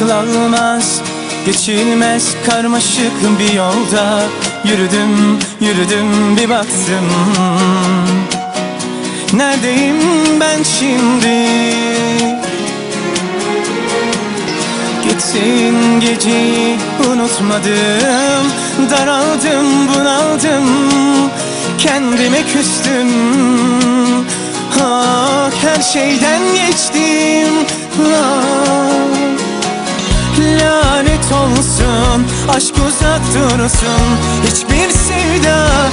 akıl almaz Geçilmez karmaşık bir yolda. Yürüdüm yürüdüm bir baktım. Neredeyim ben şimdi? Gitsin geceyi unutmadım. Daraldım bunaldım. Kendime küstüm. Ah her şeyden geçtim. Ah Lanet olsun. Aşk uzak dursun. Hiçbir sevda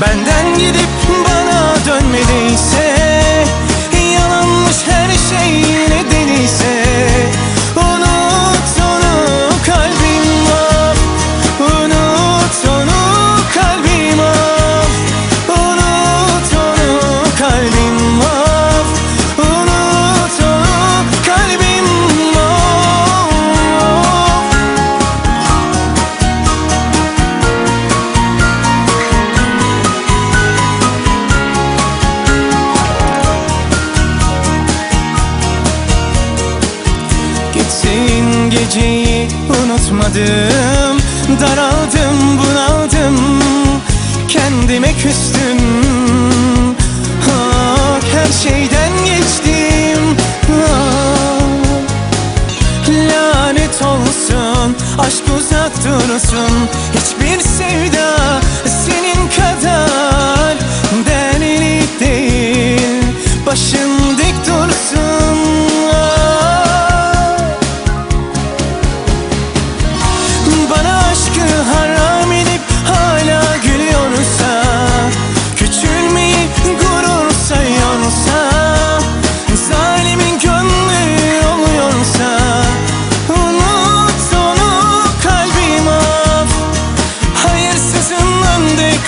Benden gidip geceyi unutmadım. Daraldım bunaldım. Kendime küstüm. Ah, Her şeyden geçtim. Ah, Lanet olsun. Aşk uzak dursun. Hiçbir sevda senin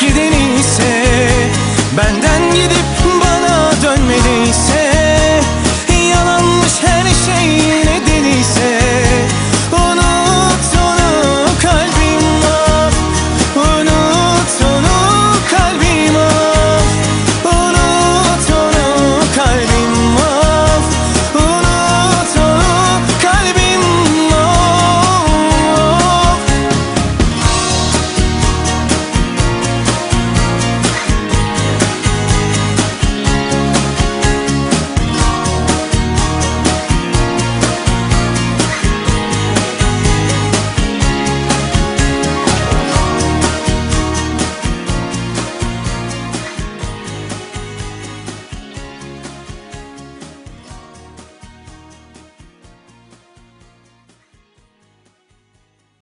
gideni